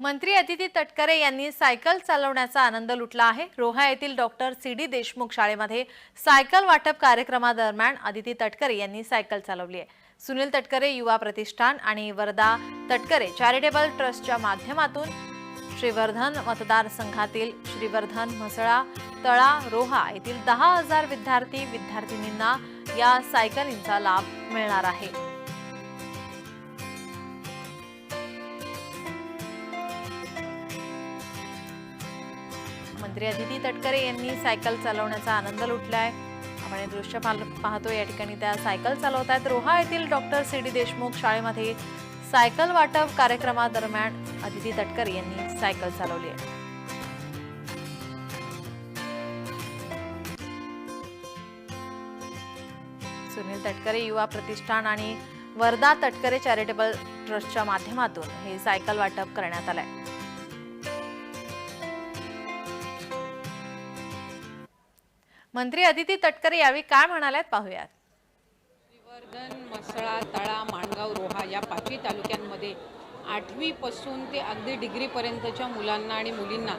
मंत्री अदिती तटकरे यांनी सायकल चालवण्याचा आनंद लुटला आहे. रोहा येथील डॉक्टर सी. डी. देशमुख शाळेमध्ये सायकल वाटप कार्यक्रमादरम्यान अदिती तटकरे यांनी सायकल चालवली आहे. सुनील तटकरे युवा प्रतिष्ठान आणि वरदा तटकरे चॅरिटेबल ट्रस्टच्या माध्यमातून श्रीवर्धन मतदारसंघातील श्रीवर्धन म्हसळा तळा रोहा येथील दहा हजार विद्यार्थी विद्यार्थिनींना या सायकलींचा लाभ मिळणार आहे. मंत्री अदिती तटकरे यांनी सायकल चालवण्याचा आनंद लुटलाय. आपण हे दृश्य पाहतो या ठिकाणी त्या सायकल चालवत आहेत रोहा येथील डॉक्टर सी. डी. देशमुख शाळेमध्ये सायकल वाटप कार्यक्रमादरम्यान अदिती तटकरे यांनी सायकल चालवली आहे. सुनील तटकरे युवा प्रतिष्ठान आणि वर्धा तटकरे चॅरिटेबल ट्रस्टच्या माध्यमातून हे सायकल वाटप करण्यात आलंय. मंत्री अदिती तटकरे यावेळी काय म्हणाल्यात पाहूयात. श्रीवर्धन मसळा तळा माणगाव रोहा या पाचवी तालुक्यांमध्ये आठवीपासून ते अगदी डिग्रीपर्यंतच्या मुलांना आणि मुलींना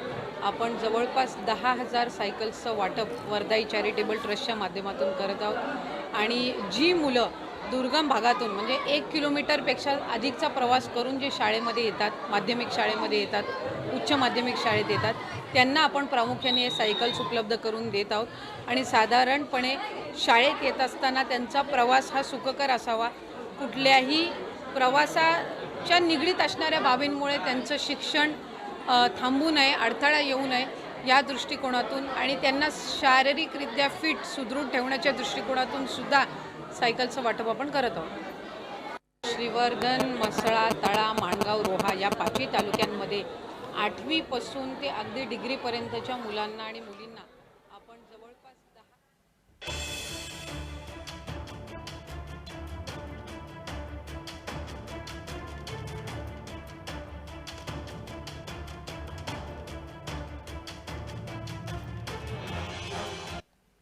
आपण जवळपास दहा हजार सायकल्सचं वाटप वर्धाई चॅरिटेबल ट्रस्टच्या माध्यमातून करत आहोत. आणि जी मुलं दुर्गम भागातून म्हणजे एक किलोमीटरपेक्षा अधिकचा प्रवास करून जे शाळेमध्ये येतात माध्यमिक शाळेमध्ये येतात उच्च माध्यमिक शाळेत येतात त्यांना आपण प्रामुख्याने हे सायकल्स उपलब्ध करून देत आहोत. आणि साधारणपणे शाळेत येत असताना त्यांचा प्रवास हा सुखकर असावा. कुठल्याही प्रवासाच्या निगडीत असणाऱ्या बाबींमुळे त्यांचं शिक्षण थांबू नये अडथळा येऊ नये या दृष्टिकोनातून आणि त्यांना शारीरिकरित्या फिट सुदृढ ठेवण्याच्या दृष्टिकोनातून सुद्धा सायकलचं वाटप आपण करत आहोत. श्रीवर्धन मसळा तळा माणगाव रोहा या पाचही तालुक्यांमध्ये आठवीपासून ते अगदी डिग्रीपर्यंतच्या मुलांना आणि मुलींना